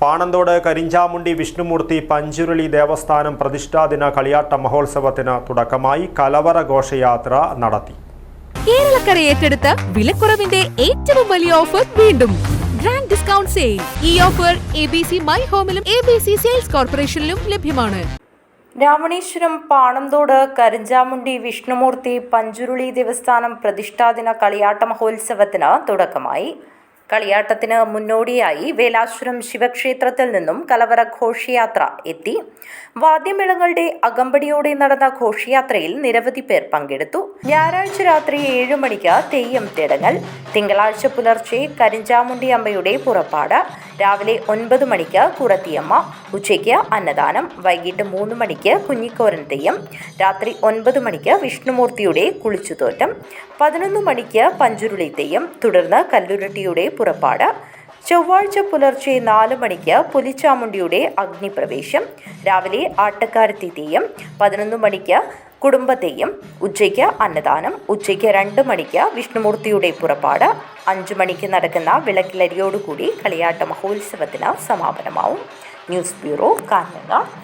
പാണന്തോട് കരിഞ്ചാമുണ്ടി വിഷ്ണുമൂർത്തി പഞ്ചുരുളി ദേവസ്ഥാനം പ്രതിഷ്ഠാദിന കളിയാട്ട മഹോത്സവത്തിന് തുടക്കമായി കലവറ ഘോഷയാത്ര നടത്തി. കേരളക്കര ഏറ്റെടുത്ത വിലക്കുറവിന്റെ ഏറ്റവും വലിയ ഓഫർ വീണ്ടും. ഗ്രാൻഡ് ഡിസ്കൗണ്ട് സെയിൽ ഈ offer A B C my ഹോമിലും A B C sales കോർപ്പറേഷനിലും ലഭ്യമാണ്. രാമണീശ്വരം പാണന്തോട് കരിഞ്ചാമുണ്ടി വിഷ്ണുമൂർത്തി പഞ്ചുരുളി ദേവസ്ഥാനം പ്രതിഷ്ഠാദിന കളിയാട്ട മഹോത്സവത്തിന് തുടക്കമായി. കളിയാട്ടത്തിന് മുന്നോടിയായി വേലാശ്വരം ശിവക്ഷേത്രത്തിൽ നിന്നും കലവറ ഘോഷയാത്ര എത്തി. വാദ്യമേളങ്ങളുടെ അകമ്പടിയോടെ നടന്ന ഘോഷയാത്രയിൽ നിരവധി പേർ പങ്കെടുത്തു. ഞായറാഴ്ച രാത്രി ഏഴു മണിക്ക് തെയ്യം തിടങ്ങൽ. തിങ്കളാഴ്ച പുലർച്ചെ കരിഞ്ചാമുണ്ടി അമ്മയുടെ പുറപ്പാട്. രാവിലെ ഒൻപത് മണിക്ക് കുറത്തിയമ്മ ഉച്ചയ്ക്ക് അന്നദാനം വൈകിട്ട് മൂന്ന് മണിക്ക് കുഞ്ഞിക്കോരൻ തെയ്യം രാത്രി ഒൻപത് മണിക്ക് വിഷ്ണുമൂർത്തിയുടെ കുളിച്ചുതോറ്റം പതിനൊന്ന് മണിക്ക് പഞ്ചുരുളി തെയ്യം തുടർന്ന് കല്ലുരുട്ടിയുടെ പുറപ്പാട്. ചൊവ്വാഴ്ച പുലർച്ചെ നാല് മണിക്ക് പുലിച്ചാമുണ്ടിയുടെ അഗ്നിപ്രവേശം രാവിലെ ആട്ടക്കാരത്തി തെയ്യം പതിനൊന്ന് മണിക്ക് കുടുംബ തെയ്യം ഉച്ചയ്ക്ക് അന്നദാനം ഉച്ചയ്ക്ക് രണ്ട് മണിക്ക് വിഷ്ണുമൂർത്തിയുടെ പുറപ്പാട് അഞ്ചു മണിക്ക് നടക്കുന്ന വിളക്കിലരിയോടുകൂടി കളിയാട്ട മഹോത്സവത്തിന് സമാപനമാവും. News bureau Kanhangad